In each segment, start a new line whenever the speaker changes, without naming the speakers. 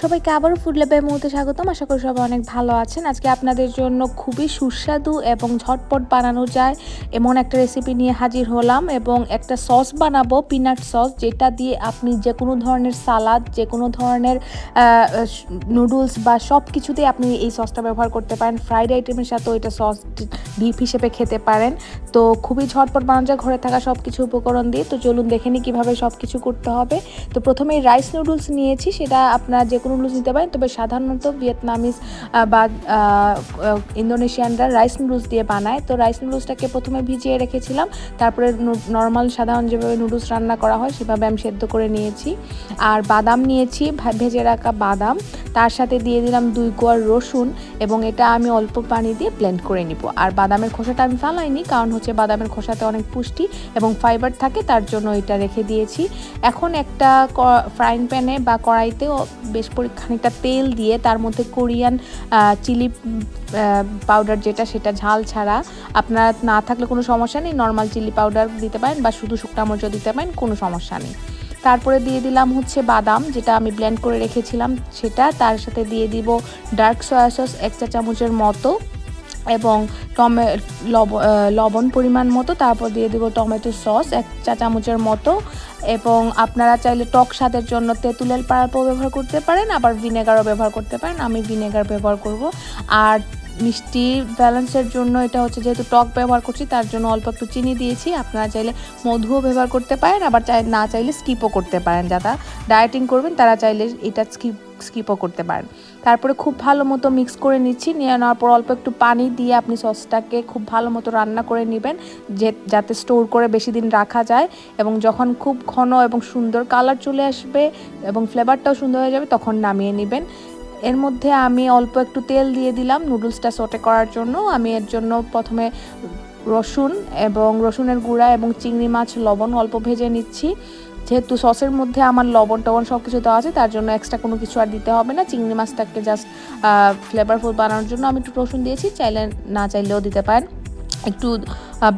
সবাইকে আবারও ফুড ল্যাবের মুহূর্তে স্বাগতম। আশা করি সবাই অনেক ভালো আছেন। আজকে আপনাদের জন্য খুবই সুস্বাদু এবং ঝটপট বানানো যায় এমন একটা রেসিপি নিয়ে হাজির হলাম এবং একটা সস বানাবো পিনাট সস যেটা দিয়ে আপনি যে কোনো ধরনের সালাদ যে কোনো ধরনের নুডলস বা সব কিছুতেই আপনি এই সসটা ব্যবহার করতে পারেন। ফ্রাইড আইটেমের সাথেও এটা সস ডিপ হিসেবে খেতে পারেন। তো খুবই ঝটপট বানানো যায়, ঘরে থাকা সব কিছু উপকরণ দিয়ে। তো চলুন দেখে নিই কীভাবে সব কিছু করতে হবে। তো প্রথমেই রাইস নুডলস নিয়েছি। সেটা আপনার যে কোনো নুডলস নিতে পারেন। তবে সাধারণত ভিয়েতনামিজ বা ইন্দোনেশিয়ানরা রাইস নুডলস দিয়ে বানায়। তো রাইস নুডলসটাকে প্রথমে ভিজিয়ে রেখেছিলাম। তারপরে নর্মাল সাধারণ যেভাবে নুডলস রান্না করা হয়, সেভাবে আমি সেদ্ধ করে নিয়েছি। আর বাদাম নিয়েছি ভেজে রাখা বাদাম। তার সাথে দিয়ে দিলাম দুই কোয়ার রসুন এবং এটা আমি অল্প পানি দিয়ে ব্লেন্ড করে নিব। আর বাদামের খোসাটা আমি ফালাইনি, কারণ হচ্ছে বাদামের খোসাতে অনেক পুষ্টি এবং ফাইবার থাকে, তার জন্য এটা রেখে দিয়েছি। এখন একটা ফ্রাইং প্যানে বা কড়াইতেও বেশ খানিকটা তেল দিয়ে তার মধ্যে কোরিয়ান চিলি পাউডার যেটা সেটা ঝাল ছাড়া আপনার না থাকলে কোনো সমস্যা নেই নর্মাল চিলি পাউডার দিতে পারেন বা শুধু শুকনা মরিচ দিতে পারেন, কোনো সমস্যা নেই। তারপরে দিয়ে দিলাম হচ্ছে বাদাম, যেটা আমি ব্লেন্ড করে রেখেছিলাম, সেটা তার সাথে দিয়ে দিব ডার্ক সয়া সস এক চা চামচের মতো এবং টমে লবণ পরিমাণ মতো, তারপর দিয়ে দিব টমেটো সস এক চা চামচের মতো এবং আপনারা চাইলে টক স্বাদের জন্য তেঁতুলের পাল্পও ব্যবহার করতে পারেন, আবার ভিনেগারও ব্যবহার করতে পারেন, আমি ভিনেগার ব্যবহার করব। আর মিষ্টি ব্যালেন্সের জন্য এটা হচ্ছে যেহেতু টক ব্যবহার করছি, তার জন্য অল্প একটু চিনি দিয়েছি। আপনারা চাইলে মধুও ব্যবহার করতে পারেন, আবার চাই না চাইলে স্কিপও করতে পারেন। যারা ডায়েটিং করবেন, তারা চাইলে এটা স্কিপ স্কিপও করতে পারেন। তারপরে খুব ভালো মতো মিক্স করে নিচ্ছি। নিয়ে নেওয়ার পর অল্প একটু পানি দিয়ে আপনি সসটাকে খুব ভালো মতো রান্না করে নেবেন, যে যাতে স্টোর করে বেশি দিন রাখা যায়। এবং যখন খুব ঘন এবং সুন্দর কালার চলে আসবে এবং ফ্লেভারটাও সুন্দর হয়ে যাবে, তখন নামিয়ে নেবেন। এর মধ্যে আমি অল্প একটু তেল দিয়ে দিলাম নুডলসটা সোটে করার জন্য। আমি এর জন্য প্রথমে রসুন এবং রসুনের গুঁড়া এবং চিংড়ি মাছ, লবণ অল্প ভেজে নিচ্ছি। যেহেতু সসের মধ্যে আমার লবণ টবণ সব কিছু দেওয়া আছে, তার জন্য এক্সট্রা কোনো কিছু আর দিতে হবে না। চিংড়ি মাছটাকে জাস্ট ফ্লেভারফুল বানানোর জন্য আমি একটু রসুন দিয়েছি। চাইলে না চাইলেও দিতে পারেন। একটু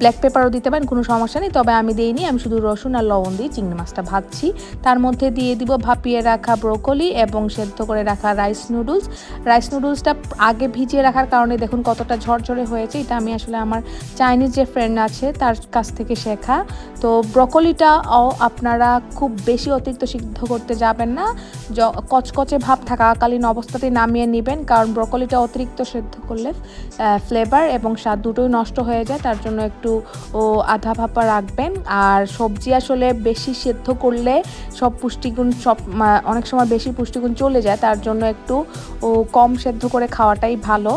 ব্ল্যাক পেপারও দিতে পারেন, কোনো সমস্যা নেই। তবে আমি দিইনি আমি শুধু রসুন আর লবণ দিয়ে চিংড়ি মাছটা ভাজছি। তার মধ্যে দিয়ে দিব ভাপিয়ে রাখা ব্রোকলি এবং সেদ্ধ করে রাখা রাইস নুডলস রাইস নুডলসটা আগে ভিজিয়ে রাখার কারণে দেখুন কতটা ঝরঝরে হয়েছে, এটা আমি আসলে আমার চাইনিজ যে ফ্রেন্ড আছে, তার কাছ থেকে শেখা। তো ব্রকলিটাও আপনারা খুব বেশি অতিরিক্ত সিদ্ধ করতে যাবেন না। কচকচে ভাব থাকাকালীন অবস্থাতেই নামিয়ে নেবেন, কারণ ব্রকলিটা অতিরিক্ত সেদ্ধ করলে ফ্লেভার এবং স্বাদ দুটোই নষ্ট হয়ে যায়, তার জন্য একটু, ও আধা ভাপা রাখবেন। আর সবজি আসলে বেশি সেদ্ধ করলে সব পুষ্টিগুণ, সব অনেক সময় বেশি পুষ্টিগুণ চলে যায়, তার জন্য একটু, ও কম সেদ্ধ করে খাওয়াটাই ভালো।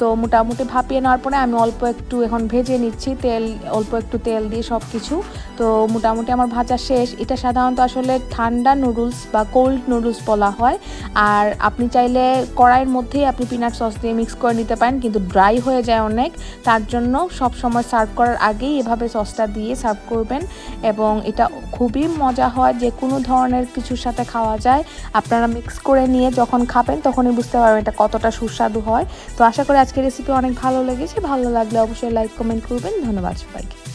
তো মোটামুটি ভাপিয়ে নেওয়ার পরে আমি অল্প একটু এখন ভেজে নিচ্ছি, তেল, অল্প একটু তেল দিয়ে সব কিছু তো মোটামুটি আমার ভাজা শেষ। এটা সাধারণত আসলে ঠান্ডা নুডলস বা কোল্ড নুডলস বলা হয়। আর আপনি চাইলে কড়াইয়ের মধ্যেই আপনি পিনাট সস দিয়ে মিক্স করে নিতে পারেন, কিন্তু ড্রাই হয়ে যায় অনেক। তার জন্য সব সময় সার্ভ করার আগেই এভাবে সসটা দিয়ে সার্ভ করবেন। এবং এটা খুবই মজা হয়, যে কোনো ধরনের কিছুর সাথে খাওয়া যায়। আপনারা মিক্স করে নিয়ে যখন খাবেন তখনই বুঝতে পারবেন এটা কতটা সুস্বাদু হয়। তো আশা করি আজকের রেসিপি অনেক ভালো লেগেছে। ভালো লাগলে অবশ্যই লাইক কমেন্ট করবেন। ধন্যবাদ সবাইকে।